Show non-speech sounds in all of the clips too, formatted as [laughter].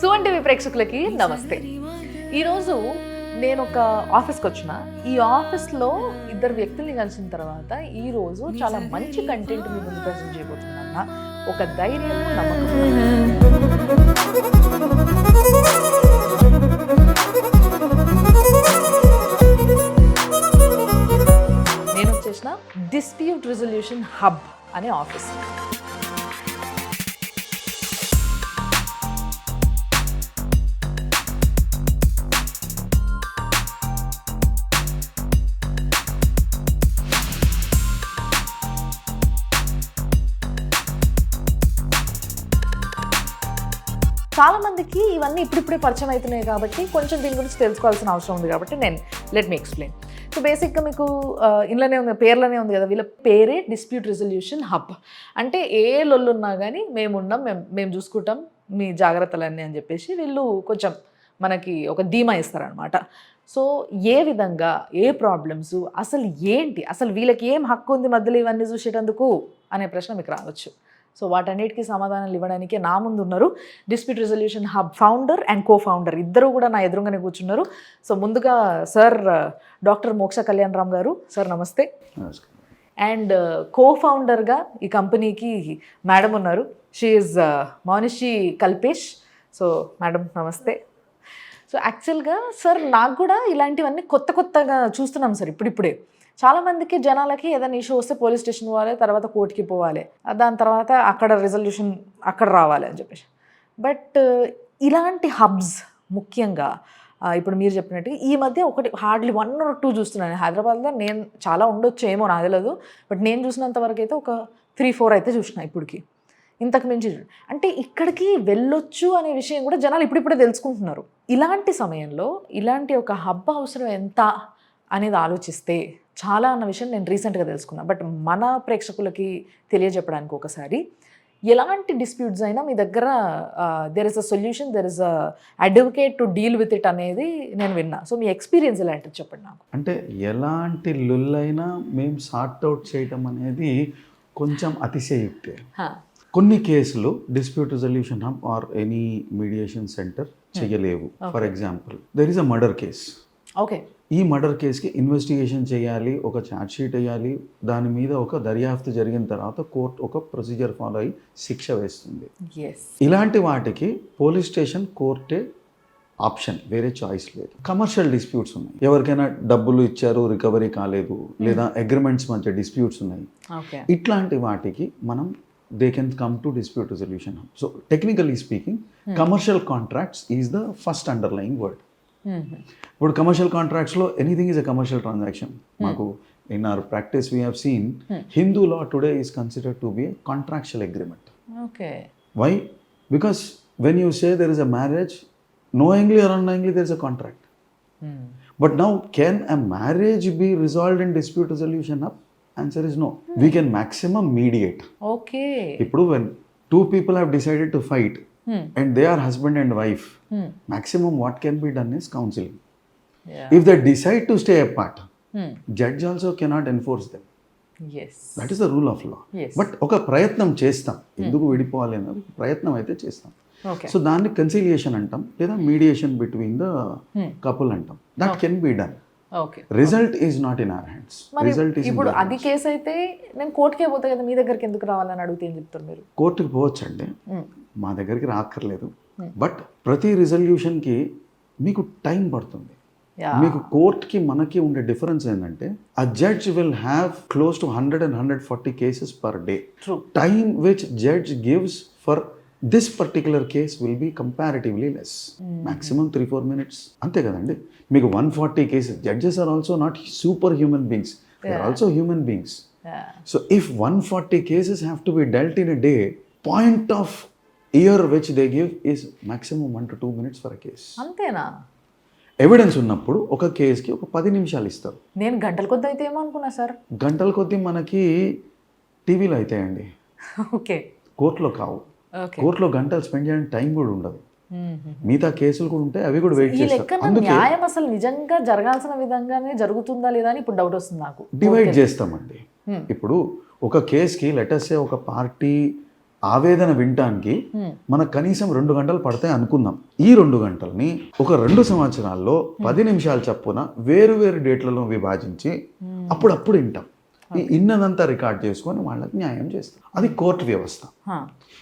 సువన్ TV ప్రేక్షకులకి నమస్తే. ఈరోజు నేను ఒక ఆఫీస్కి వచ్చిన. ఈ ఆఫీస్లో ఇద్దరు వ్యక్తుల్ని కలిసిన తర్వాత ఈ రోజు చాలా మంచి కంటెంట్ మీ ముందు ప్రజెంట్ చేయబోతున్నాన్న ఒక ధైర్యం నమ్మకం నేను వచ్చేసిన డిస్ప్యూట్ రిజల్యూషన్ హబ్ అనే ఆఫీస్. చాలా మందికి ఇవన్నీ ఇప్పుడిప్పుడే పరిచయం అవుతున్నాయి కాబట్టి కొంచెం దీని గురించి తెలుసుకోవాల్సిన అవసరం ఉంది కాబట్టి నేను లెట్ మీ ఎక్స్ప్లెయిన్ సో బేసిక్గా మీకు ఇందులోనే ఇంట్లోనే ఉంది పేర్లోనే ఉంది కదా వీళ్ళ పేరే డిస్ప్యూట్ రిజల్యూషన్ హబ్ అంటే ఏ లొల్లు ఉన్నా కానీ మేము ఉన్నాం మేము మేము చూసుకుంటాం మీ జాగ్రత్తలన్నీ అని చెప్పేసి వీళ్ళు కొంచెం మనకి ఒక ధీమా ఇస్తారనమాట సో ఏ విధంగా ఏ ప్రాబ్లమ్స్ అసలు ఏంటి అసలు వీళ్ళకి ఏం హక్కు ఉంది మధ్యలో ఇవన్నీ చూసేటందుకు అనే ప్రశ్న మీకు రావచ్చు. సో వాటన్నిటికీ సమాధానాలు ఇవ్వడానికి నా ముందు ఉన్నారు. Dispute resolution hub founder and co founder ఇద్దరు కూడా నా ఎదురుగానే కూర్చున్నారు. సో ముందుగా సార్ డాక్టర్ మోక్ష కళ్యాణ్ రామ్ గారు సార్ నమస్తే. నమస్కారం. అండ్ కో ఫౌండర్గా ఈ కంపెనీకి మేడం ఉన్నారు. షీఈ్ మౌనిషి కల్పేష్ సో మేడం నమస్తే. సో యాక్చువల్గా సార్ నాకు కూడా ఇలాంటివన్నీ కొత్త కొత్తగా చూస్తున్నాం సార్ ఇప్పుడిప్పుడే. చాలా మందికి జనాలకి ఏదైనా ఇష్యూ వస్తే పోలీస్ స్టేషన్ పోవాలి తర్వాత కోర్టుకి పోవాలి. దాని తర్వాత అక్కడ రిజల్యూషన్ అక్కడ రావాలి అని చెప్పేసి. బట్ uh, ఇలాంటి హబ్స్ ముఖ్యంగా uh, ఇప్పుడు మీరు చెప్పినట్టు ఈ మధ్య ఒకటి హార్డ్లీ వన్ ఆర్ టూ చూస్తున్నాను. హైదరాబాద్లో నేను చాలా ఉండొచ్చు ఏమో నాకు తెలియదు బట్ నేను చూసినంత వరకు అయితే ఒక త్రీ ఫోర్ అయితే చూసిన ఇప్పటికి. ఇంతకు మించి అంటే ఇక్కడికి వెళ్ళొచ్చు అనే విషయం కూడా జనాలు ఇప్పుడిప్పుడే తెలుసుకుంటున్నారు. ఇలాంటి సమయంలో ఇలాంటి ఒక హబ్ అవసరం ఎంత అనేది ఆలోచిస్తే చాలా అన్న విషయం నేను రీసెంట్గా తెలుసుకున్నా. బట్ మన ప్రేక్షకులకి తెలియజెప్పడానికి ఒకసారి ఎలాంటి డిస్ప్యూట్స్ అయినా మీ దగ్గర there is a solution there is a advocate to deal with it అనేది నేను విన్నా. సో మీ ఎక్స్పీరియన్స్ ఎలాంటిది చెప్పండి నాకు. అంటే ఎలాంటి లొల్లైనా మేము సార్ట్ అవుట్ చేయటం అనేది కొంచెం అతిశయుక్తే. కొన్ని కేసులు dispute resolution hub or any mediation center చేయలేవు for example there is a murder case okay. ఈ మర్డర్ కేసుకి ఇన్వెస్టిగేషన్ చేయాలి ఒక ఛార్జ్ షీట్ వేయాలి దాని మీద ఒక దర్యాప్తు జరిగిన తర్వాత కోర్టు ఒక ప్రొసీజర్ ఫాలో అయ్యి శిక్ష వేస్తుంది. ఇలాంటి వాటికి పోలీస్ స్టేషన్ కోర్టే ఆప్షన్ వేరే చాయిస్ లేదు. కమర్షియల్ డిస్ప్యూట్స్ ఉన్నాయి. ఎవరికైనా డబ్బులు ఇచ్చారు రికవరీ కాలేదు లేదా అగ్రిమెంట్స్ మధ్య డిస్ప్యూట్స్ ఉన్నాయి. ఇట్లాంటి వాటికి మనం they can come to dispute resolution so technically speaking commercial contracts is the first underlying word ఇప్పుడు commercial కాంట్రాక్ట్స్లో anything is a commercial transaction మాకు in our practice we have seen Hindu law today is considered to be contractual agreement okay Why? Because when you say there is a marriage, knowingly or unknowingly there is a contract. But now, can a marriage be resolved in dispute resolution? Up? Answer is no. We can maximum mediate. Okay ఇప్పుడు when two people have decided to fight and they are husband and wife, maximum what can be done is counseling. If they decide to stay apart, judge also cannot enforce them. Yes that is the rule of law. But ఒక ప్రయత్నం చేస్తాం. ఎందుకు విడిపోవాలి అన్నది ప్రయత్నం అయితే చేస్తాం. So దాన్ని conciliation అంటాం లేదా మీడియేషన్ బిట్వీన్ ద కపుల్ అంటాం. That can be done result is not in our hands result ఇప్పుడు అది కేసు అయితే నేను కోర్టుకే పోతే కదా మీ దగ్గరికి ఎందుకు రావాలని అడిగితే ఏం చెప్తారు మీరు? కోర్టుకి పోవచ్చండి. Hmm. మా దగ్గరికి రాక్కర్లేదు. బట్ ప్రతి రిజల్యూషన్కి మీకు టైం పడుతుంది. మీకు కోర్ట్కి మనకి ఉండే డిఫరెన్స్ ఏంటంటే a judge will have close to hundred and hundred forty cases per day time which judge gives for this particular case will be comparatively less. maximum three four minutes అంతే కదండి. మీకు one forty cases judges are also not super human beings they are also human beings so if one forty cases have to be dealt in a day point of year which they give is maximum one to two minutes for case అంతేనా? Evidence ఉన్నప్పుడు ఒక కేసుకి ఒక పది నిమిషాలు ఇస్తారు. నేను గంటల కొద్ది అయితే ఏమో అనుకున్నా సార్? గంటల కొద్దీ మనకి టీవీలో అవుతాయండి ఓకే. కోర్టులో కావు. కోర్టులో గంటలు స్పెండ్ చేయడానికి టైం కూడా ఉండదు. మిగతా కేసులు కూడా ఉంటాయి అవి కూడా వెయిట్ చేస్తారు. న్యాయం అసలు నిజంగా జరగాల్సిన విధంగానే జరుగుతుందా లేదా అని ఇప్పుడు డౌట్ వస్తుంది నాకు. డివైడ్ చేస్తామండి. ఇప్పుడు ఒక కేసుకి లెటర్సే ఒక పార్టీ ఆవేదన వినటానికి. మనకు కనీసం రెండు గంటలు పడతాయి అనుకుందాం. ఈ రెండు గంటల్ని ఒక రెండు సంవత్సరాల్లో పది నిమిషాల చప్పున వేరు వేరు డేట్లలో విభజించి అప్పుడప్పుడు వింటాం. ఈ ఇన్నదంతా రికార్డ్ చేసుకొని వాళ్ళకి న్యాయం చేస్తాం. అది కోర్టు వ్యవస్థ.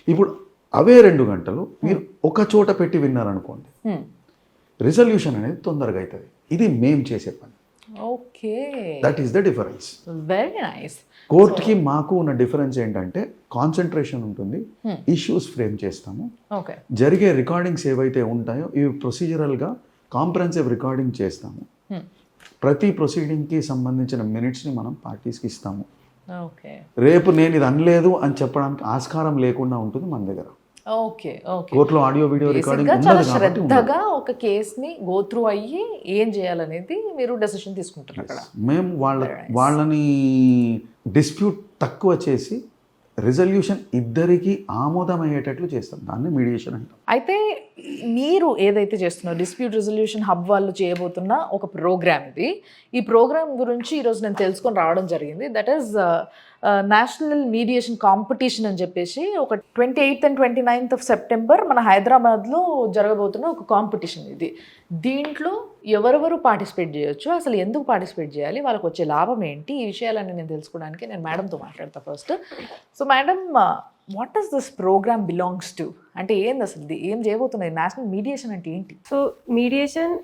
ఇప్పుడు అవే రెండు గంటలు మీరు ఒక చోట పెట్టి విన్నారనుకోండి. రిజల్యూషన్ అనేది తొందరగా అవుతుంది. ఇది మేం చేసే పని. Okay. That is the difference very nice కోర్టుకి మాకు ఉన్న డిఫరెన్స్ ఏంటంటే కాన్సన్ట్రేషన్ ఉంటుంది. Hmm. ఇష్యూస్ ఫ్రేమ్ చేస్తాము. ఓకే జరిగే రికార్డింగ్స్ ఏవైతే ఉంటాయో ఇవి ప్రొసీజరల్గా కాంప్రహెన్సివ్ రికార్డింగ్ చేస్తాము. Hmm. ప్రతి ప్రొసీడింగ్కి సంబంధించిన మినిట్స్ని మనం పార్టీస్కి ఇస్తాము. ఓకే రేపు నేను ఇది అనలేదు అని చెప్పడానికి ఆస్కారం లేకుండా ఉంటుంది మన దగ్గర. ఓకే ఓకే కోర్టులో ఆడియో వీడియో రికార్డింగ్ చాలా. శ్రద్ధగా ఒక కేసుని గో త్రూ అయ్యి ఏం చేయాలనేది మీరు డెసిషన్ తీసుకుంటారు అక్కడ. మేము వాళ్ళ వాళ్ళని డిస్ప్యూట్ తక్కువ చేసి రిజల్యూషన్ ఇద్దరికి ఆమోదమయ్యేటట్లు చేస్తాం. దాన్ని మీడియేషన్ అంటాం. అయితే మీరు ఏదైతే చేస్తున్నారో డిస్ప్యూట్ రిజల్యూషన్ హబ్ వాళ్ళు చేయబోతున్న ఒక ప్రోగ్రామ్ ఇది. ఈ ప్రోగ్రామ్ గురించి ఈరోజు నేను తెలుసుకొని రావడం జరిగింది. That is national mediation competition అని చెప్పేసి ఒక twenty eighth and twenty ninth of September మన హైదరాబాద్లో జరగబోతున్న ఒక కాంపిటీషన్ ఇది. దీంట్లో ఎవరెవరు పార్టిసిపేట్ చేయొచ్చు అసలు ఎందుకు పార్టిసిపేట్ చేయాలి వాళ్ళకి వచ్చే లాభం ఏంటి ఈ విషయాలన్నీ నేను తెలుసుకోవడానికి నేను మేడంతో మాట్లాడతా first so madam what does this program belongs to అంటే ఏంది అసలు ఏం చేయబోతున్నది? నేషనల్ మీడియేషన్ అంటే ఏంటి? So mediation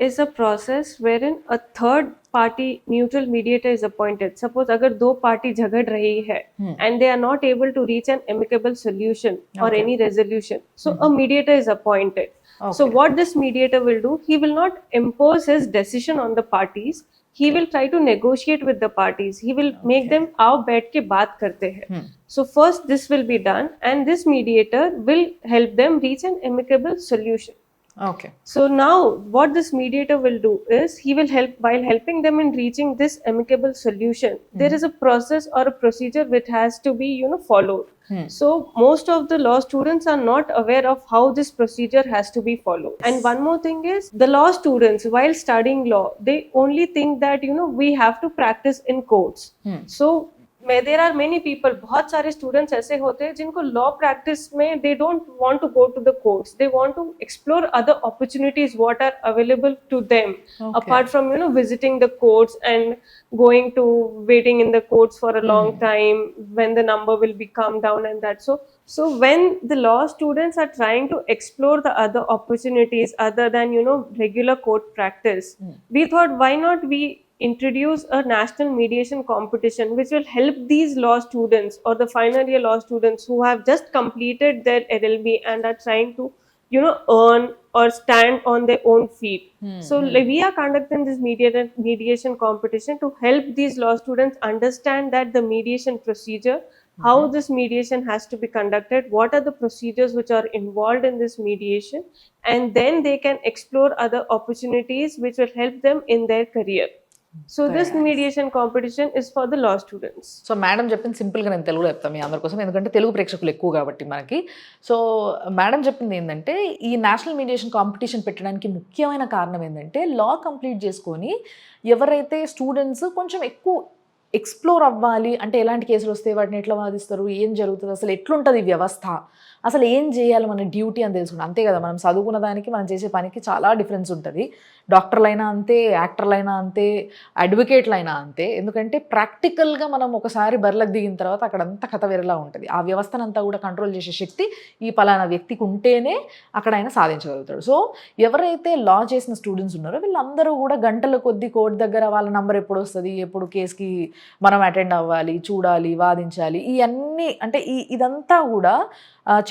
is a process wherein a third party neutral mediator is appointed. Suppose अगर दो party झगड़ रही है Hmm. and they are not able to reach an amicable solution or Okay. any resolution, so a mediator is appointed. So, Okay. what this mediator will do, he will not impose his decision on the parties. He will try to negotiate with the parties. He will make them आओ बैठ के बात करते हैं. Hmm. So first this will be done and this mediator will help them reach an amicable solution. Okay So now what this mediator will do is he will help while helping them in reaching this amicable solution. There is a process or a procedure which has to be you know followed. Hmm. So most of the law students are not aware of how this procedure has to be followed. And one more thing is the law students while studying law they only think that you know we have to practice in courts. Hmm. So में देर are many people बहुत सारे students ऐसे होते हैं जिनको law practice में they don't want to go to the courts they want to explore other opportunities what are available to them Okay. apart from you know visiting the courts and going to waiting in the courts for a long time when the number will be come down and that so so when the law students are trying to explore the other opportunities other than you know regular court practice we thought why not we introduce a national mediation competition which will help these law students or the final year law students who have just completed their LLB and are trying to you know earn or stand on their own feet. Hmm, so like, we are conducting this mediation mediation competition to help these law students understand that the mediation procedure how hmm. this mediation has to be conducted what are the procedures which are involved in this mediation and then they can explore other opportunities which will help them in their career so this mediation competition is for the law students. So madam చెప్పింది సింపుల్గా నేను తెలుగులో చెప్తాను మీ అందరి కోసం. ఎందుకంటే తెలుగు ప్రేక్షకులు ఎక్కువ కాబట్టి మనకి. సో మేడం చెప్పింది ఏంటంటే ఈ నేషనల్ మీడియేషన్ కాంపిటీషన్ పెట్టడానికి ముఖ్యమైన కారణం ఏంటంటే లా కంప్లీట్ చేసుకొని ఎవరైతే స్టూడెంట్స్ కొంచెం ఎక్కువ ఎక్స్ప్లోర్ అవ్వాలి అంటే ఎలాంటి కేసులు వస్తే వాటిని ఎట్లా వాదిస్తారు ఏం జరుగుతుంది అసలు ఎట్లుంటుంది ఈ వ్యవస్థ? అసలు ఏం చేయాలి మన డ్యూటీ అని తెలుసుకుంటాం. అంతే కదా మనం చదువుకున్న దానికి మనం చేసే పనికి చాలా డిఫరెన్స్ ఉంటుంది. డాక్టర్లైనా అంతే యాక్టర్లైనా అంతే అడ్వకేట్లైనా అంతే. ఎందుకంటే ప్రాక్టికల్గా మనం ఒకసారి బరిలకు దిగిన తర్వాత అక్కడంతా కథ వేరేలా ఉంటుంది. ఆ వ్యవస్థనంతా కూడా కంట్రోల్ చేసే శక్తి ఈ పలానా వ్యక్తికి ఉంటేనే అక్కడ ఆయన సాధించగలుగుతాడు. సో ఎవరైతే లా చేసిన స్టూడెంట్స్ ఉన్నారో వీళ్ళందరూ కూడా గంటల కొద్ది కోర్టు దగ్గర వాళ్ళ నంబర్ ఎప్పుడు వస్తుంది ఎప్పుడు కేసుకి మనం అటెండ్ అవ్వాలి చూడాలి వాదించాలి. ఇవన్నీ అంటే ఈ ఇదంతా కూడా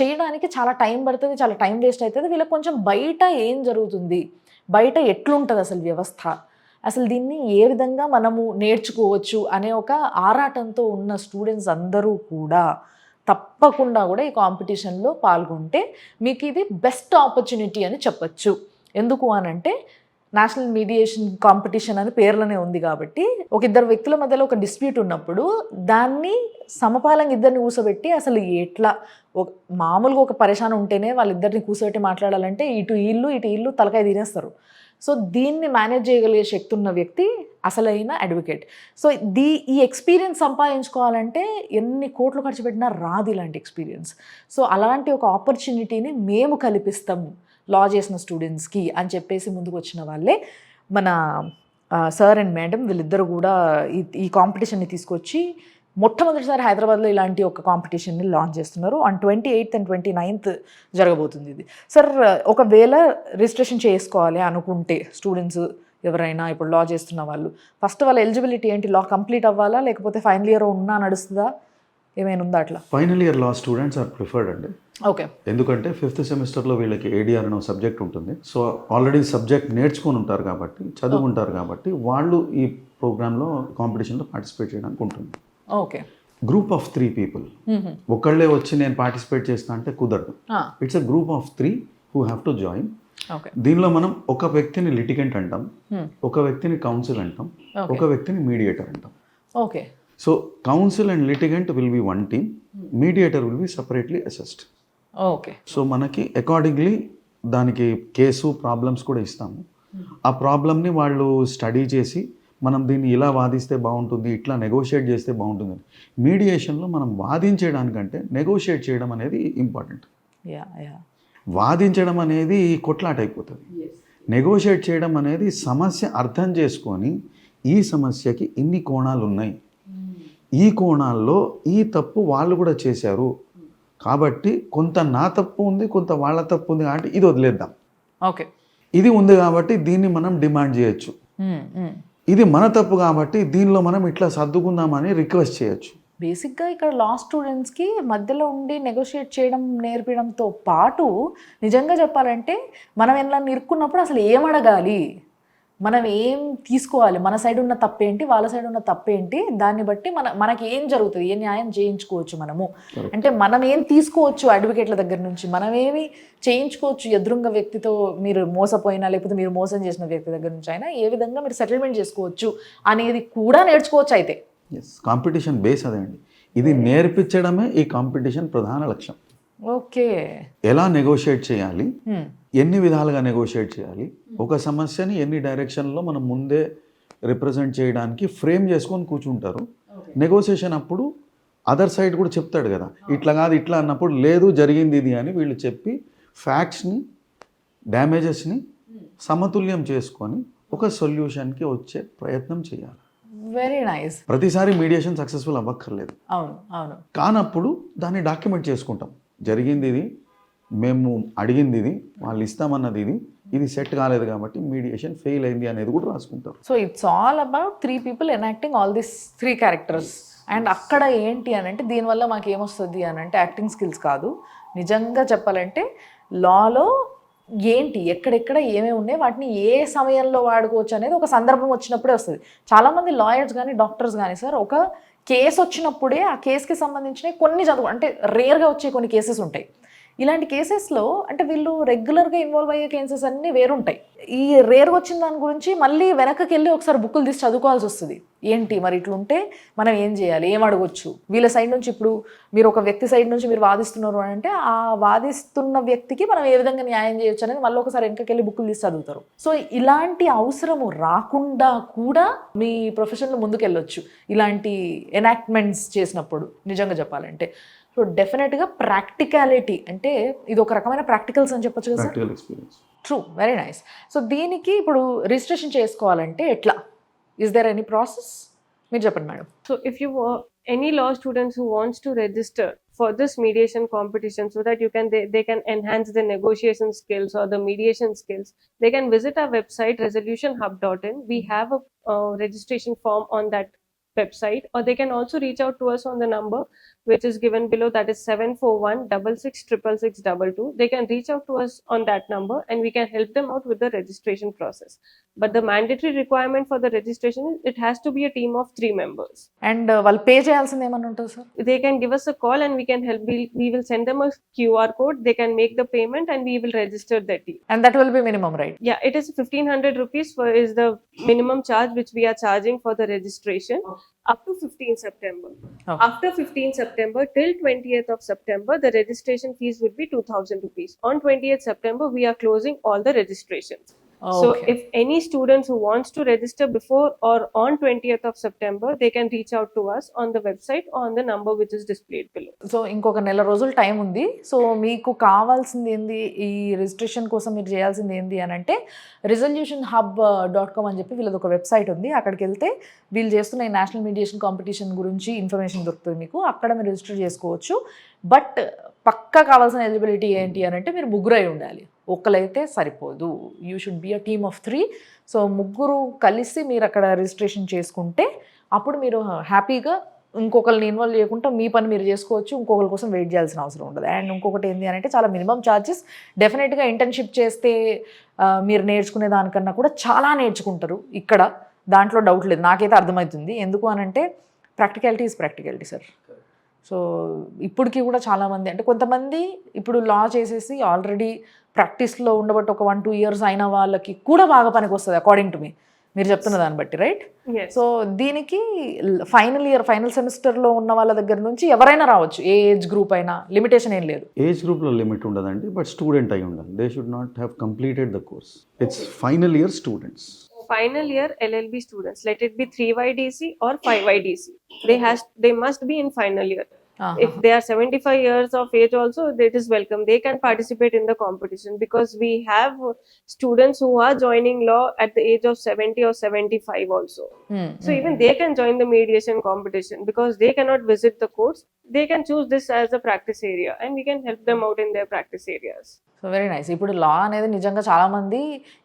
చేయడానికి చాలా టైం పడుతుంది చాలా టైం వేస్ట్ అవుతుంది. వీళ్ళకి కొంచెం బయట ఏం జరుగుతుంది? బయట ఎట్లుంటుంది అసలు వ్యవస్థ? అసలు దీన్ని ఏ విధంగా మనము నేర్చుకోవచ్చు అనే ఒక ఆరాటంతో ఉన్న స్టూడెంట్స్ అందరూ కూడా తప్పకుండా కూడా ఈ కాంపిటీషన్లో పాల్గొంటే మీకు ఇది బెస్ట్ ఆపర్చునిటీ అని చెప్పచ్చు. ఎందుకు అనంటే నేషనల్ మీడియేషన్ కాంపిటీషన్ అని పేర్లోనే ఉంది కాబట్టి ఒక ఇద్దరు వ్యక్తుల మధ్యలో ఒక డిస్ప్యూట్ ఉన్నప్పుడు దాన్ని సమపాలంగా ఇద్దరిని కూర్చోబెట్టి అసలు ఎట్లా ఒక మామూలుగా ఒక పరేషాన్ ఉంటేనే వాళ్ళిద్దరిని కూర్చోబెట్టి మాట్లాడాలంటే ఇటు ఇల్లు ఇటు ఇల్లు తలకాయ తినేస్తారు. సో దీన్ని మేనేజ్ చేయగలిగే శక్తి ఉన్న వ్యక్తి అసలైన అడ్వకేట్. సో దీ ఈ ఎక్స్పీరియన్స్ సంపాదించుకోవాలంటే ఎన్ని కోట్లు ఖర్చు పెట్టినా రాదు ఇలాంటి ఎక్స్పీరియన్స్. సో అలాంటి ఒక ఆపర్చునిటీని మేము కల్పిస్తాము. లా చేసిన స్టూడెంట్స్కి అని చెప్పేసి ముందుకు వచ్చిన వాళ్ళే. మన సార్ అండ్ మేడం వీళ్ళిద్దరు కూడా ఈ ఈ కాంపిటీషన్ని తీసుకొచ్చి మొట్టమొదటిసారి హైదరాబాద్లో ఇలాంటి ఒక కాంపిటీషన్ని లాంచ్ చేస్తున్నారు. On twenty eighth and twenty ninth జరగబోతుంది ఇది. సార్ ఒకవేళ రిజిస్ట్రేషన్ చేసుకోవాలి అనుకుంటే స్టూడెంట్స్ ఎవరైనా ఇప్పుడు లా చేస్తున్న వాళ్ళు ఫస్ట్ వాళ్ళ ఎలిజిబిలిటీ ఏంటి? లా కంప్లీట్ అవ్వాలా? లేకపోతే ఫైనల్ ఇయర్ ఉన్నా నడుస్తుందా? ఏమైనా ఉందా అట్లా? Final year law students are preferred అండి. ఓకే. ఎందుకంటే ఫిఫ్త్ సెమిస్టర్లో వీళ్ళకి ఏడిఆర్ అనే సబ్జెక్ట్ ఉంటుంది. సో ఆల్రెడీ సబ్జెక్ట్ నేర్చుకొని ఉంటారు కాబట్టి చదువుకుంటారు కాబట్టి వాళ్ళు ఈ ప్రోగ్రాంలో కాంపిటీషన్లో పార్టిసిపేట్ చేయడానికి ఉంటుంది. Okay. Group of three people ఒకళ్ళే వచ్చి నేను పార్టిసిపేట్ చేస్తా అంటే కుదరదు. It's a group of three who have to join దీనిలో మనం ఒక వ్యక్తిని లిటిగెంట్ అంటాం. ఒక వ్యక్తిని కౌన్సిల్ అంటాం. ఒక వ్యక్తిని మీడియేటర్ అంటాం. Okay. So council and litigant will be one team mediator will be separately assessed okay so మనకి అకార్డింగ్లీ దానికి కేసు ప్రాబ్లమ్స్ కూడా ఇస్తాము. ఆ ప్రాబ్లమ్ని వాళ్ళు స్టడీ చేసి మనం దీన్ని ఇలా వాదిస్తే బాగుంటుంది ఇట్లా నెగోషియేట్ చేస్తే బాగుంటుంది. మీడియేషన్లో మనం వాదించడానికంటే నెగోషియేట్ చేయడం అనేది ఇంపార్టెంట్ యా యా వాదించడం అనేది కొట్లాట అయిపోతుంది. నెగోషియేట్ చేయడం అనేది సమస్య అర్థం చేసుకొని ఈ సమస్యకి ఇన్ని కోణాలు ఉన్నాయి ఈ కోణాల్లో ఈ తప్పు వాళ్ళు కూడా చేశారు. కాబట్టి కొంత నా తప్పు ఉంది కొంత వాళ్ళ తప్పు ఉంది కాబట్టి ఇది వదిలేద్దాం. ఓకే. ఇది ఉంది కాబట్టి దీన్ని మనం డిమాండ్ చేయొచ్చు. ఇది మన తప్పు కాబట్టి దీనిలో మనం ఇట్లా సర్దుకుందామని రిక్వెస్ట్ చేయొచ్చు. బేసిక్గా ఇక్కడ లా స్టూడెంట్స్కి మధ్యలో ఉండి నెగోషియేట్ చేయడం నేర్పించడంతో పాటు నిజంగా చెప్పాలంటే మనం ఎలా నిరుక్కున్నప్పుడు అసలు ఏం అడగాలి? మనం ఏం తీసుకోవాలి? మన సైడ్ ఉన్న తప్పేంటి? వాళ్ళ సైడ్ ఉన్న తప్పేంటి? దాన్ని బట్టి మన మనకి ఏం జరుగుతుంది? ఏ న్యాయం చేయించుకోవచ్చు మనము? అంటే మనం ఏం తీసుకోవచ్చు అడ్వకేట్ల దగ్గర నుంచి? మనం ఏమి చేయించుకోవచ్చు ఎదురుంగ వ్యక్తితో మీరు మోసపోయినా లేకపోతే మీరు మోసం చేసిన వ్యక్తి దగ్గర నుంచి అయినా ఏ విధంగా మీరు సెటిల్మెంట్ చేసుకోవచ్చు అనేది కూడా నేర్చుకోవచ్చు అయితే. కాంపిటీషన్ బేస్ అదే అండి. ఇది నేర్పించడమే ఈ కాంపిటీషన్ ప్రధాన లక్ష్యం. ఓకే. ఎలా నెగోషియేట్ చేయాలి? Hmm. ఎన్ని విధాలుగా నెగోషియేట్ చేయాలి? ఒక సమస్యని ఎన్ని డైరెక్షన్లో మనం ముందే రిప్రజెంట్ చేయడానికి ఫ్రేమ్ చేసుకొని కూర్చుంటారు. నెగోషియేషన్ అప్పుడు అదర్ సైడ్ కూడా చెప్తాడు కదా. ఇట్లా కాదు ఇట్లా అన్నప్పుడు లేదు జరిగింది ఇది అని వీళ్ళు చెప్పి ఫ్యాక్ట్స్ని డ్యామేజెస్ని సమతుల్యం చేసుకొని ఒక సొల్యూషన్కి వచ్చే ప్రయత్నం చేయాలి. వెరీ నైస్ ప్రతిసారి మీడియేషన్ సక్సెస్ఫుల్ అవ్వక్కర్లేదు. అవును అవును. కానప్పుడు దాన్ని డాక్యుమెంట్ చేసుకుంటాం. జరిగింది ఇది మేము అడిగింది ఇది వాళ్ళు ఇస్తామన్నది ఇది ఇది సెట్ కాలేదు కాబట్టి మీడియేషన్ ఫెయిల్ అయింది అనేది కూడా రాసుకుంటారు. So it's all about three people enacting all this three characters and అక్కడ ఏంటి అని అంటే దీనివల్ల మాకు ఏమొస్తుంది అని అంటే యాక్టింగ్ స్కిల్స్ కాదు. నిజంగా చెప్పాలంటే లాలో ఏంటి ఎక్కడెక్కడ ఏమేమి ఉన్నాయి వాటిని ఏ సమయంలో వాడుకోవచ్చు అనేది ఒక సందర్భం వచ్చినప్పుడే వస్తుంది. చాలామంది లాయర్స్ కానీ డాక్టర్స్ కానీ సార్ ఒక కేసు వచ్చినప్పుడే ఆ కేసుకి సంబంధించిన కొన్ని చదువు అంటే రేర్గా వచ్చే కొన్ని కేసెస్ ఉంటాయి. ఇలాంటి కేసెస్లో అంటే వీళ్ళు రెగ్యులర్గా ఇన్వాల్వ్ అయ్యే కేసెస్ అన్నీ వేరుంటాయి. ఈ రేర్ వచ్చిన దాని గురించి మళ్ళీ వెనక్కి వెళ్ళి ఒకసారి బుక్కులు తీసి చదువుకోవాల్సి వస్తుంది. ఏంటి మరి ఇట్లుంటే మనం ఏం చేయాలి? ఏం అడగొచ్చు? వీళ్ళ సైడ్ నుంచి ఇప్పుడు మీరు ఒక వ్యక్తి సైడ్ నుంచి మీరు వాదిస్తున్నారు అని అంటే ఆ వాదిస్తున్న వ్యక్తికి మనం ఏ విధంగా న్యాయం చేయొచ్చు అనేది మళ్ళీ ఒకసారి వెనకకి వెళ్ళి బుక్కులు తీసి చదువుతారు. సో ఇలాంటి అవసరము రాకుండా కూడా మీ ప్రొఫెషన్లో ముందుకెళ్ళొచ్చు. ఇలాంటి ఎనాక్ట్మెంట్స్ చేసినప్పుడు నిజంగా చెప్పాలంటే. సో డెఫినెట్గా ప్రాక్టికాలిటీ అంటే ఇది ఒక రకమైన ప్రాక్టికల్స్ అని చెప్పొచ్చు కదా ట్రూ వెరీ నైస్ సో దీనికి ఇప్పుడు రిజిస్ట్రేషన్ చేసుకోవాలంటే ఎట్లా? ఇస్ దర్ ఎనీ ప్రాసెస్ మీరు చెప్పండి madam. So if you any law students who wants to register for this mediation competition so that you can they can enhance the negotiation skills or the mediation skills they can visit a website resolution hub dot in we have a registration form on that website or they can also reach out to us on the number which is given below that is 741 666622 they can reach out to us on that number and we can help them out with the registration process but the mandatory requirement for the registration is it has to be a team of 3 members and వాళ్ళు pay చేయాల్సింది ఏమన్నా ఉంటుంది sir they can give us a call and we can help we, we will send them a qr code they can make the payment and we will register that team and that will be minimum right yeah it is 1500 rupees for is the minimum charge which we are charging for the registration up to 15 september. Okay. after 15 september till 20th of september the registration fees would be 2000 rupees. On 20th september we are closing all the registrations So Okay. if any students who wants to register before or on 20th of September, they can reach out to us on the website or on the number which is displayed below. So ఇంకొక నెల రోజులు time ఉంది. So మీకు కావాల్సింది ఏంది? ఈ registration కోసం మీరు చేయాల్సింది ఏంది అని అంటే రిజల్యూషన్ హబ్ డాట్ కామ్ అని చెప్పి వీళ్ళది ఒక వెబ్సైట్ ఉంది. అక్కడికి వెళ్తే వీళ్ళు చేస్తున్న ఈ నేషనల్ మీడియేషన్ కాంపిటీషన్ గురించి ఇన్ఫర్మేషన్ దొరుకుతుంది మీకు. అక్కడ మీరు రిజిస్టర్ చేసుకోవచ్చు. బట్ పక్కా కావాల్సిన ఎలిజిబిలిటీ ఏంటి అని అంటే మీరు ముగ్గురు ఉండాలి. ఒకలైతే సరిపోదు. You should be a team of three so ముగ్గురు కలిసి మీరు అక్కడ రిజిస్ట్రేషన్ చేసుకుంటే అప్పుడు మీరు హ్యాపీగా ఇంకొకరిని ఇన్వాల్వ్ చేయకుండా మీ పని మీరు చేసుకోవచ్చు ఇంకొకరి కోసం వెయిట్ చేయాల్సిన అవసరం ఉండదు. అండ్ ఇంకొకటి ఏంటి అని అంటే చాలా మినిమం ఛార్జెస్ డెఫినెట్గా ఇంటర్న్షిప్ చేస్తే మీరు నేర్చుకునే దానికన్నా కూడా చాలా నేర్చుకుంటారు ఇక్కడ. దాంట్లో డౌట్ లేదు. నాకైతే అర్థమవుతుంది. ఎందుకు అని అంటే practicality is practicality sir so ఇప్పటికీ కూడా చాలామంది అంటే కొంతమంది ఇప్పుడు లా చేసేసి ఆల్రెడీ ప్రాక్టీస్లో ఉండబట్టి ఒక వన్ టూ ఇయర్స్ అయిన వాళ్ళకి కూడా బాగా పనికి వస్తుంది అకార్డింగ్ టు మీ మీరు చెప్తున్న దాన్ని బట్టి రైట్. సో దీనికి ఫైనల్ ఇయర్ ఫైనల్ సెమిస్టర్లో ఉన్న వాళ్ళ దగ్గర నుంచి ఎవరైనా రావచ్చు ఏ ఏజ్ గ్రూప్ అయినా లిమిటేషన్ ఏం లేదు. ఏజ్ గ్రూప్లో లిమిట్ ఉండదండి బట్ స్టూడెంట్ అయి ఉండాలి. They should not have completed the course it's final year students Final year LLB students, let it be 3YDC or 5YDC. They has they must be in final year. Uh-huh. If they are 75 years of age also, it is welcome. They can participate in the competition because we have students who are joining law at the age of 70 or 75 also. Hmm, So hmm, even hmm. they can join the mediation competition because they cannot visit the courts. They can choose this as a practice area and we can help them out in their practice areas. So very nice ఇప్పుడు law అనేది నిజంగా చాలామంది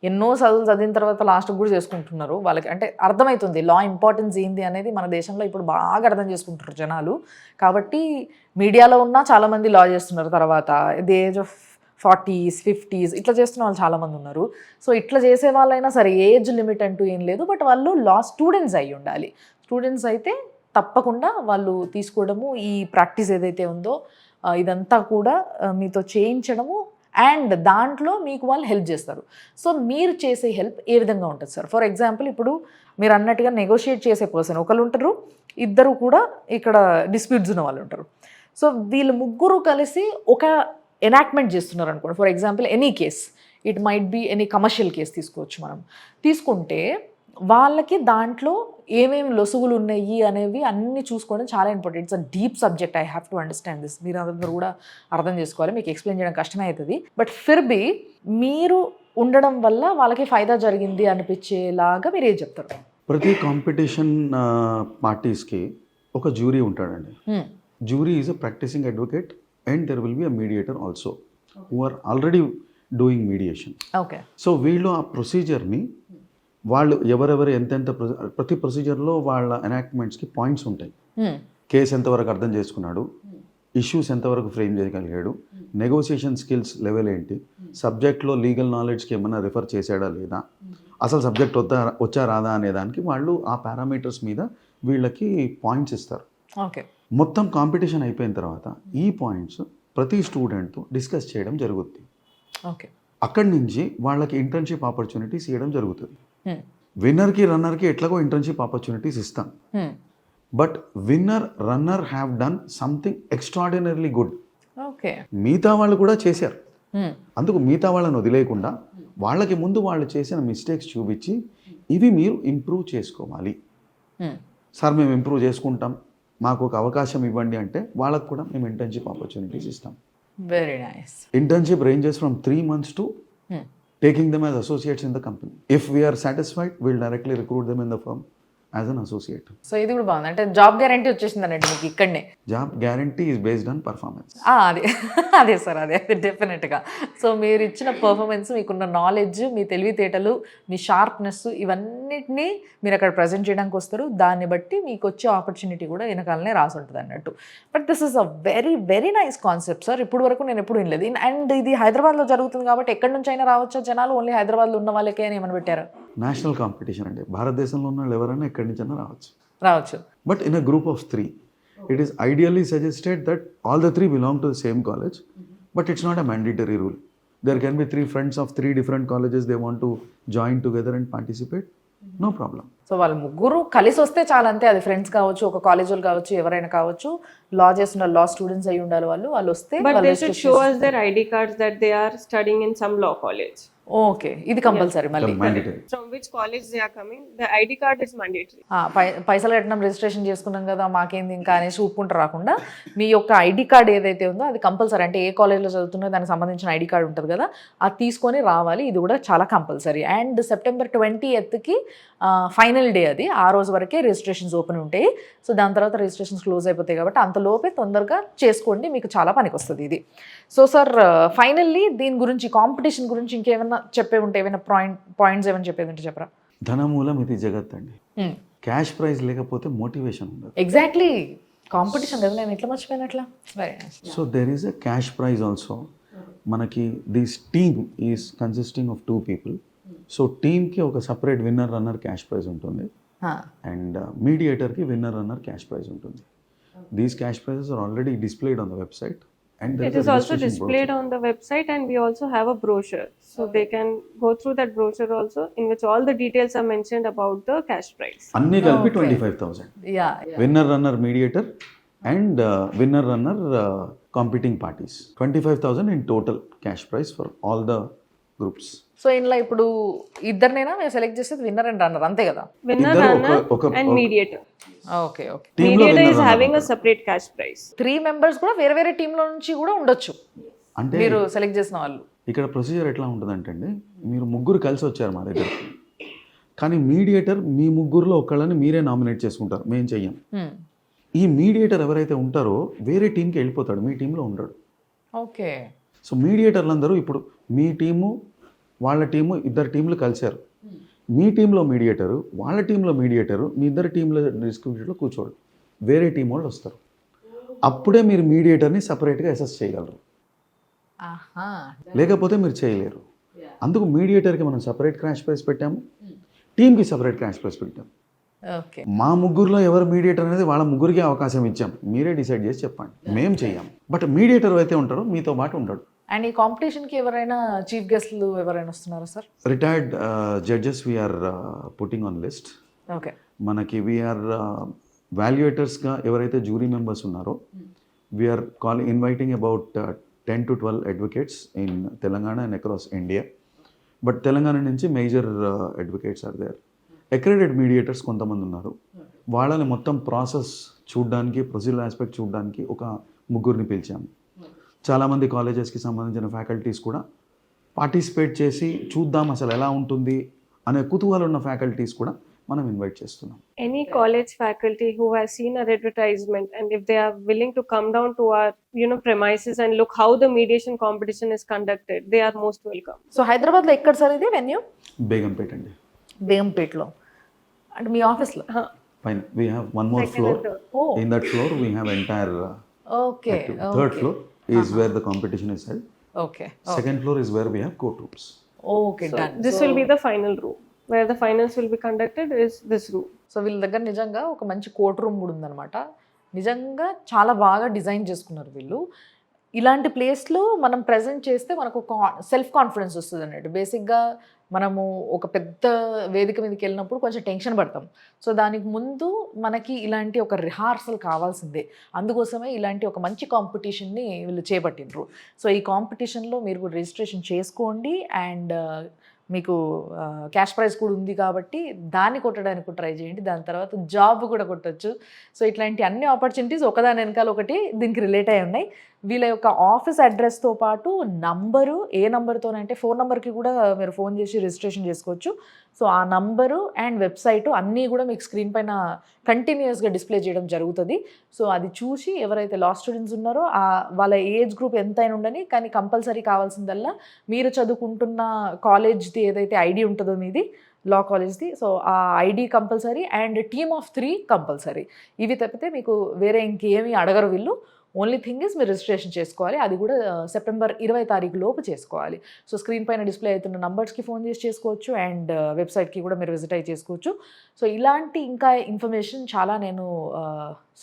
ఎన్నో చదువులు చదివిన తర్వాత last కూడా చేసుకుంటున్నారు. వాళ్ళకి అంటే అర్థమవుతుంది లా ఇంపార్టెన్స్ ఏంది అనేది మన దేశంలో ఇప్పుడు బాగా అర్థం చేసుకుంటున్నారు జనాలు. కాబట్టి మీడియాలో ఉన్న చాలామంది లా చేస్తున్నారు తర్వాత. The age of forties fifties ఇట్లా చేస్తున్న వాళ్ళు చాలామంది ఉన్నారు. సో ఇట్లా చేసే వాళ్ళైనా సరే ఏజ్ లిమిట్ అంటూ ఏం లేదు. బట్ వాళ్ళు లా స్టూడెంట్స్ అయి ఉండాలి. స్టూడెంట్స్ అయితే తప్పకుండా వాళ్ళు తీసుకోవడము ఈ ప్రాక్టీస్ ఏదైతే ఉందో ఇదంతా కూడా మీతో చేయించడము అండ్ దాంట్లో మీకు వాళ్ళు హెల్ప్ చేస్తారు. సో మీరు చేసే హెల్ప్ ఏ విధంగా ఉంటుంది సార్? ఫర్ ఎగ్జాంపుల్ ఇప్పుడు మీరు అన్నట్టుగా నెగోషియేట్ చేసే పర్సన్ ఒకరు ఉంటారు. ఇద్దరు కూడా ఇక్కడ డిస్ప్యూట్స్ ఉన్న వాళ్ళు ఉంటారు. సో వీళ్ళు ముగ్గురు కలిసి ఒక ఎనాక్ట్మెంట్ చేస్తున్నారు అనుకోండి. For example any case it might be any commercial case తీసుకోవచ్చు మనం. తీసుకుంటే వాళ్ళకి దాంట్లో ఏమేమి లొసుగులు ఉన్నాయి అనేవి అన్నీ చూసుకోవడం చాలా important it's a deep subject I have to understand this మీరు అందరూ కూడా అర్థం చేసుకోవాలి మీకు ఎక్స్ప్లెయిన్ చేయడం కష్టమే అవుతుంది. బట్ ఫిర్ బి మీరు ఉండడం వల్ల వాళ్ళకి ఫైదా జరిగింది అనిపించేలాగా మీరు ఏం చెప్తారు. ప్రతి కాంపిటీషన్ పార్టీస్కి ఒక జ్యూరీ ఉంటాడండి. Jury is a practicing advocate and there will be a mediator also who are already doing mediation okay so వీళ్ళు ఆ ప్రొసీజర్ని వాళ్ళు ఎవరెవరు ఎంతెంత ప్రొ- ప్రతి ప్రొసీజర్లో వాళ్ళ ఎనాక్ట్మెంట్స్కి పాయింట్స్ ఉంటాయి. కేసు ఎంతవరకు అర్థం చేసుకున్నాడు ఇష్యూస్ ఎంతవరకు ఫ్రేమ్ చేయగలిగాడు నెగోసియేషన్ స్కిల్స్ లెవెల్ ఏంటి సబ్జెక్ట్లో లీగల్ నాలెడ్జ్కి ఏమైనా రిఫర్ చేశాడా లేదా అసలు సబ్జెక్ట్ వద్దా వచ్చా రాదా అనే దానికి వాళ్ళు ఆ పారామీటర్స్ మీద వీళ్ళకి పాయింట్స్ ఇస్తారు. ఓకే. మొత్తం కాంపిటీషన్ అయిపోయిన తర్వాత ఈ పాయింట్స్ ప్రతి స్టూడెంట్తో డిస్కస్ చేయడం జరుగుద్ది. ఓకే. అక్కడి నుంచి వాళ్ళకి ఇంటర్న్షిప్ ఆపర్చునిటీస్ ఇవ్వడం జరుగుతుంది. విన్నర్కి రన్నర్కి ఎట్లాగో ఇంటర్న్షిప్ ఆపర్చునిటీస్ ఇస్తాం. But winner runner have done something extraordinarily good okay మిగతా వాళ్ళు కూడా చేశారు. అందుకు మిగతా వాళ్ళని వదిలేయకుండా వాళ్ళకి ముందు వాళ్ళు చేసిన మిస్టేక్స్ చూపించి ఇవి మీరు ఇంప్రూవ్ చేసుకోవాలి. సార్ మేము ఇంప్రూవ్ చేసుకుంటాం. మాకు ఒక అవకాశం ఇవ్వండి అంటే వాళ్ళకు కూడా మేము ఇంటర్న్షిప్ ఆపర్చునిటీస్ ఇస్తాం. Very nice internship ranges from three months to taking them as associates in the company. If we are satisfied, we'll directly recruit them in the firm as an associate. So ఇది కూడా బాగుంది. అంటే job guarantee వచ్చేసింది అన్నట్టు మీకు ఇక్కడనే. Job guarantee is based on performance. ఆ, అదే. [laughs] అదే సార్ అదే అదే డెఫినెట్గా సో మీరు ఇచ్చిన పర్ఫార్మెన్స్ మీకున్న నాలెడ్జ్ మీ తెలివితేటలు మీ షార్ప్నెస్ ఇవన్నిటినీ మీరు అక్కడ ప్రజెంట్ చేయడానికి వస్తారు. దాన్ని బట్టి మీకు వచ్చే ఆపర్చునిటీ కూడా వెనకాలనే రాసి ఉంటుంది అన్నట్టు. But this is a very very nice concept sir ఇప్పుడు వరకు నేను ఎప్పుడు వినలేదు. అండ్ ఇది హైదరాబాద్లో జరుగుతుంది కాబట్టి ఎక్కడి నుంచి అయినా రావచ్చా జనాలు? ఓన్లీ హైదరాబాద్లో ఉన్న వాళ్ళకే అని ఏమని పెట్టారు? నేషనల్ కాంపిటీషన్ అండి. భారతదేశంలో ఉన్న వాళ్ళు ఎవరైనా ఎక్కడి నుంచైనా రావచ్చు. రావచ్చు. But in a group of three it is ideally suggested that all the three belong to the same college but it's not a mandatory rule there can be three friends of three different colleges they want to join together and participate no problem so వాళ్ళు ముగ్గురు కలిసి వస్తే చాలా అంతే. అది friends కావచ్చు ఒక college వాళ్ళు కావచ్చు ఎవరైనా కావచ్చు. లా చేస్తున్న లా స్టూడెంట్స్ అయి ఉండాలి వాళ్ళు. వాళ్ళు వస్తే వాళ్ళు they should show us their ID cards that they are studying in some law college. Okay. ఇది కంపల్సరీ మళ్ళీ. Card is mandatory. ఆ, పై పైసలు కట్టినాం రిజిస్ట్రేషన్ చేసుకున్నాం కదా మాకేంది ఇంకా అనేసి ఊపుకుంటూ రాకుండా మీ యొక్క ఐడి కార్డ్ ఏదైతే ఉందో అది కంపల్సరీ. అంటే ఏ కాలేజ్లో చదువుతున్నో దానికి సంబంధించిన ఐడి కార్డ్ ఉంటుంది కదా అది తీసుకొని రావాలి. ఇది కూడా చాలా కంపల్సరీ. అండ్ సెప్టెంబర్ ట్వంటీ ఎత్కి ఫైనల్ డే అది. ఆ రోజు వరకే రిజిస్ట్రేషన్స్ ఓపెన్ ఉంటాయి. సో దాని తర్వాత రిజిస్ట్రేషన్స్ క్లోజ్ అయిపోతాయి కాబట్టి అంతలోపే తొందరగా చేసుకోండి. మీకు చాలా పనికి వస్తుంది ఇది. సో సార్ ఫైనల్లీ దీని గురించి కాంపిటీషన్ గురించి ఇంకేమైనా చెప్పే ఉంటే ఏమైనా పాయింట్ పాయింట్స్ ఏమైనా చెప్పేది ఉంటే చెప్పరా? ధనమూలం ఇది జగత్ అండి. క్యాష్ ప్రైజ్ లేకపోతే మోటివేషన్ ఉండదు. ఎగ్జాక్ట్లీ కాంపిటీషన్ కదా నేను ఎట్లా మర్చిపోయినట్లా. So there is a cash prize also మనకి this team is consisting of two people so టీమ్కి ఒక separate winner runner cash prize ఉంటుంది. అండ్ మీడియేటర్కి విన్నర్ రన్నర్ క్యాష్ ప్రైజ్ ఉంటుంది. These cash prizes are already displayed on the website and It is also displayed on the website, and we also have a brochure. So they can go through that brochure also, in which all the details are mentioned about the cash prize. అన్నీ కలిపి twenty five thousand yeah winner runner mediator and winner runner competing parties twenty five thousand in total cash prize for all the groups. So ఇంట్లో ఇప్పుడు ఇద్దరినైనా మేము select చేసేది winner and runner అంతే కదా? and ఒక- mediator. Okay okay. Is winner having a separate cash prize. Three members కూడా వేరే వేరే టీంలో నుంచి కూడా ఉండొచ్చు. అంటే మీరు సెలెక్ట్ చేసిన వాళ్ళు. ఇక్కడ ప్రొసీజర్ ఎట్లా ఉంటుందంటే అండి మీరు ముగ్గురు కలిసి వచ్చారు మా దగ్గరికి కానీ మీడియేటర్ మీ ముగ్గురులో ఒకళ్ళని మీరే నామినేట్ చేసుకుంటారు. మేము చెయ్యం. Hmm. ఈ మీడియేటర్ ఎవరైతే ఉంటారో వేరే టీంకి వెళ్ళిపోతాడు. మీ టీంలో ఉండడు. ఓకే. సో మీడియేటర్లు అందరూ ఇప్పుడు మీ టీము వాళ్ళ టీము ఇద్దరు టీంలు కలిశారు. మీ టీంలో మీడియేటరు వాళ్ళ టీంలో మీడియేటరు మీ ఇద్దరు టీంల డిస్క్రిప్షన్లో కూర్చోడు వేరే టీం వాళ్ళు వస్తారు. అప్పుడే మీరు మీడియేటర్ని సపరేట్గా అసెస్ చేయగలరు. లేకపోతే మీరు చేయలేరు. అందుకు మీడియేటర్కి మనం సపరేట్ క్రాష్ ప్రైస్ పెట్టాము. టీంకి సపరేట్ క్రాష్ ప్రైస్ పెట్టాము. మా ముగ్గురులో ఎవరు మీడియేటర్ అనేది వాళ్ళ ముగ్గురికి అవకాశం ఇచ్చాం. మీరే డిసైడ్ చేసి చెప్పండి. మేము చెయ్యం. బట్ మీడియేటర్ అయితే ఉంటారో మీతో పాటు ఉంటాడు అండ్ ఈ కాంపిటీషన్కి ఎవరైనా చీఫ్ గెస్ట్లు ఎవరైనా వస్తున్నారా sir retired judges we're putting on list okay మనకి వీఆర్ వాల్యుయేటర్స్గా ఎవరైతే జూరీ మెంబర్స్ ఉన్నారో we're call inviting about ten to twelve advocates in Telangana and across India but Telangana నుంచి major advocates are there accredit mediators కొంతమంది ఉన్నారు. వాళ్ళని మొత్తం process చూడడానికి ప్రొసీజర్ ఆస్పెక్ట్ చూడడానికి ఒక ముగ్గురిని పిలిచాము. చాలామంది కాలేజెస్కి సంబంధించిన ఫ్యాకల్టీస్ కూడా పార్టిసిపేట్ చేసి చూద్దాం అసలు ఎలా ఉంటుంది అనే కుతూహలం ఉన్న ఫ్యాకల్టీస్ కూడా మనం ఇన్వైట్ చేస్తున్నాం. Any college faculty who have seen our advertisement and if they are willing to come down to our you know premises and look how the mediation competition is conducted they are most welcome so హైదరాబాద్లో ఎక్కడ sir ఇది venue Begumpet అండి. బేగంపేట లో and మీ ఆఫీస్లో fine we have one more floor in that floor we have entire okay third floor is where the competition is held okay second floor is where we have court rooms okay done This will be the final room. Where the finals will be conducted is this room. So వీళ్ళ దగ్గర నిజంగా ఒక మంచి court room కూడా ఉందన్నమాట. నిజంగా చాలా బాగా డిజైన్ చేసుకున్నారు వీళ్ళు. ఇలాంటి ప్లేస్లో మనం ప్రజెంట్ చేస్తే మనకు సెల్ఫ్ కాన్ఫిడెన్స్ వస్తుంది అన్నట్టు. బేసిక్గా మనము ఒక పెద్ద వేదిక మీదకి వెళ్ళినప్పుడు కొంచెం టెన్షన్ పడతాం. సో దానికి ముందు మనకి ఇలాంటి ఒక రిహార్సల్ కావాల్సిందే. అందుకోసమే ఇలాంటి ఒక మంచి కాంపిటీషన్ని వీళ్ళు చేపట్టిండ్రు. సో ఈ కాంపిటీషన్లో మీరు కూడా రిజిస్ట్రేషన్ చేసుకోండి. అండ్ మీకు క్యాష్ ప్రైజ్ కూడా ఉంది కాబట్టి దాన్ని కొట్టడానికి ట్రై చేయండి. దాని తర్వాత జాబ్ కూడా కొట్టచ్చు. సో ఇట్లాంటి అన్ని ఆపర్చునిటీస్ ఒకదాని వెనకాల ఒకటి దీనికి రిలేట్ అయి ఉన్నాయి. వీళ్ళ యొక్క ఆఫీస్ అడ్రస్తో పాటు నంబరు ఏ నంబర్తోనంటే ఫోన్ నెంబర్కి కూడా మీరు ఫోన్ చేసి రిజిస్ట్రేషన్ చేసుకోవచ్చు. సో ఆ నంబరు అండ్ వెబ్సైట్ అన్నీ కూడా మీకు స్క్రీన్ పైన కంటిన్యూస్గా డిస్ప్లే చేయడం జరుగుతుంది. సో అది చూసి ఎవరైతే లా స్టూడెంట్స్ ఉన్నారో ఆ వాళ్ళ ఏజ్ గ్రూప్ ఎంతైనా ఉండని కానీ కంపల్సరీ కావాల్సిందల్లా మీరు చదువుకుంటున్న కాలేజ్ది ఏదైతే ఐడి ఉంటుందో మీది లా కాలేజ్ది సో ఆ ID compulsory and team of three compulsory. ఇవి తప్పితే మీకు వేరే ఇంకేమీ అడగరు వీళ్ళు. ఓన్లీ థింగ్ ఇస్ మీరు రిజిస్ట్రేషన్ చేసుకోవాలి. అది కూడా సెప్టెంబర్ ఇరవై తారీఖు లోపు చేసుకోవాలి. సో స్క్రీన్ పైన డిస్ప్లే అవుతున్న నంబర్స్కి ఫోన్ చేసి చేసుకోవచ్చు అండ్ వెబ్సైట్కి కూడా మీరు విజిట్ అయ్యి చేసుకోవచ్చు. సో ఇలాంటి ఇంకా ఇన్ఫర్మేషన్ చాలా నేను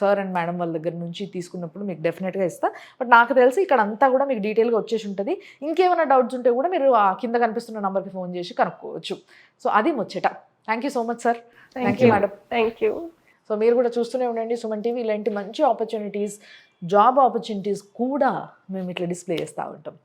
సార్ అండ్ మేడం వాళ్ళ దగ్గర నుంచి తీసుకున్నప్పుడు మీకు డెఫినెట్గా ఇస్తా. బట్ నాకు తెలిసి ఇక్కడ అంతా కూడా మీకు డీటెయిల్గా వచ్చేసి ఉంటుంది. ఇంకేమైనా డౌట్స్ ఉంటే కూడా మీరు ఆ కింద కనిపిస్తున్న నెంబర్కి ఫోన్ చేసి కనుక్కోవచ్చు. సో అది ముచ్చట. Thank you so much sir thank you madam Thank you. So మీరు కూడా చూస్తూనే ఉండండి. సుమన్ టీవీ ఇలాంటి మంచి ఆపర్చునిటీస్ జాబ్ ఆపర్చునిటీస్ కూడా మేము ఇట్లా డిస్ప్లే చేస్తూ ఉంటాం.